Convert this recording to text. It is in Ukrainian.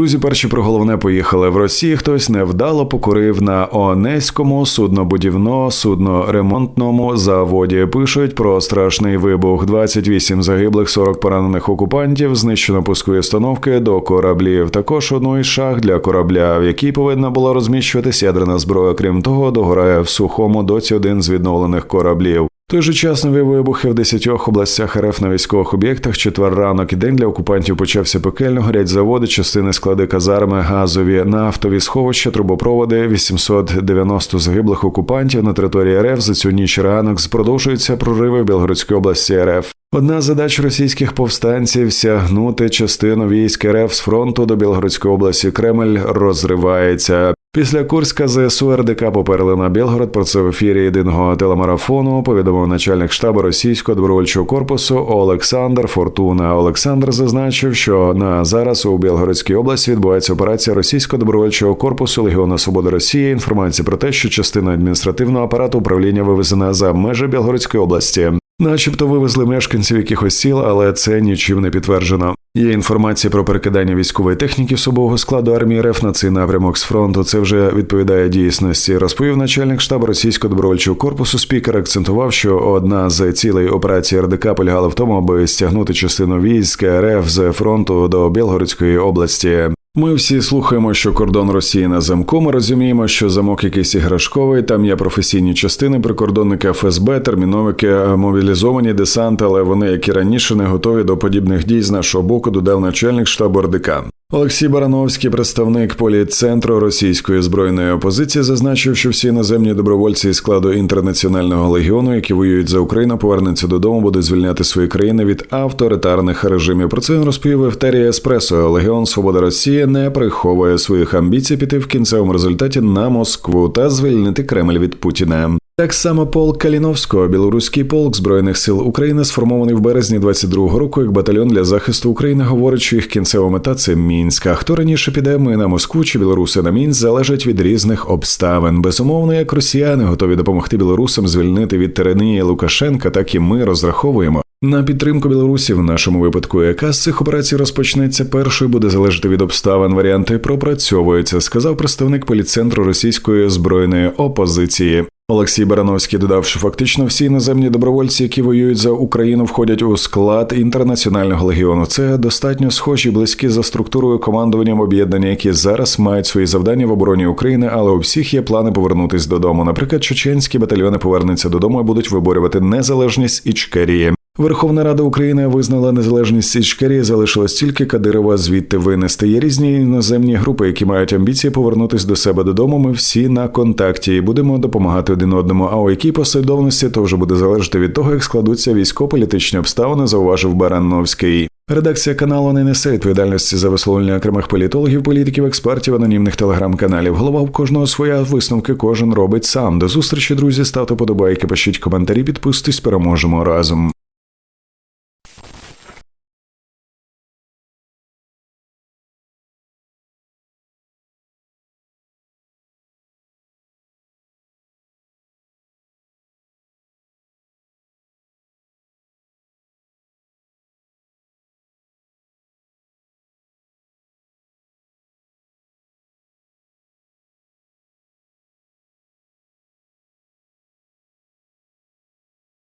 Друзі, перші про головне поїхали в Росії. Хтось невдало покурив на Онеському суднобудівно судноремонтному заводі. Пишуть про страшний вибух: 28 загиблих, 40 поранених окупантів, знищено пускові установки до кораблів. Також одну із шах для корабля, в якій повинна була розміщуватись ядрена зброя. Крім того, догорає в сухому доці один з відновлених кораблів. Той же час нові вибухи в десятьох областях РФ на військових об'єктах. Четвер ранок і день для окупантів почався пекельно. Горять заводи, частини склади казарми, газові, нафтові сховища, трубопроводи. 890 загиблих окупантів на території РФ за цю ніч ранок продовжуються прориви в Білгородській області РФ. Одна з задач російських повстанців сягнути частину військ РФ з фронту до Білгородської області. Кремль розривається. Після Курська ЗСУ РДК поперли на Білгород. Про це в ефірі єдиного телемарафону повідомив начальник штабу російського добровольчого корпусу Олександр Фортуна. Олександр зазначив, що на зараз у Білгородській області відбувається операція російського добровольчого корпусу Легіону Свободи Росії. Інформація про те, що частина адміністративного апарату управління вивезена за межі Білгородської області. Начебто вивезли мешканців якихось сіл, але це нічим не підтверджено. Є інформація про перекидання військової техніки особового складу армії РФ на цей напрямок з фронту. Це вже відповідає дійсності. Розповів начальник штабу російського добровольчого корпусу. Спікер акцентував, що одна з цілей операції РДК полягала в тому, аби стягнути частину військ РФ з фронту до Білгородської області. Ми всі слухаємо, що кордон Росії на замку. Ми розуміємо, що замок якийсь іграшковий. Там є професійні частини, прикордонники ФСБ, терміновики, мобілізовані десанти, але вони, як і раніше, не готові до подібних дій з нашого боку. Додав начальник штабу РДК. Олексій Барановський, представник політцентру російської збройної опозиції, зазначив, що всі іноземні добровольці із складу інтернаціонального легіону, які воюють за Україну, повернуться додому, будуть звільняти свої країни від авторитарних режимів. Про це він розповів в Еспресо. Легіон Свобода Росії не приховує своїх амбіцій піти в кінцевому результаті на Москву та звільнити Кремль від Путіна. Так само полк Каліновського, білоруський полк збройних сил України, сформований в березні 22-го року як батальйон для захисту України, говорить, що їх кінцева мета це Мінськ. А Хто раніше піде ми на Москву чи білоруси на Мінськ, залежить від різних обставин. Безумовно, як росіяни готові допомогти білорусам звільнити від тиранії Лукашенка, так і ми розраховуємо. На підтримку Білорусі в нашому випадку, яка з цих операцій розпочнеться першою, буде залежати від обставин. Варіанти пропрацьовуються, сказав представник поліцентру російської збройної опозиції. Олексій Барановський додав, що фактично всі іноземні добровольці, які воюють за Україну, входять у склад інтернаціонального легіону. Це достатньо схожі, близькі за структурою командуванням об'єднання, які зараз мають свої завдання в обороні України, але у всіх є плани повернутись додому. Наприклад, чеченські батальйони повернуться додому і будуть виборювати незалежність Ічкерії. Верховна Рада України визнала незалежність Ічкерії, залишилось тільки Кадирова звідти винести. Є різні іноземні групи, які мають амбіції повернутись до себе додому. Ми всі на контакті і будемо допомагати один одному. А у якій послідовності то вже буде залежати від того, як складуться військово-політичні обставини, зауважив Барановський. Редакція каналу не несе відповідальності за висловлення окремих політологів, політиків, експертів, анонімних телеграм-каналів. Голова у кожного своя висновки кожен робить сам. До зустрічі, друзі. Ставте подобайки, пишіть коментарі, підписуйтесь, переможемо разом.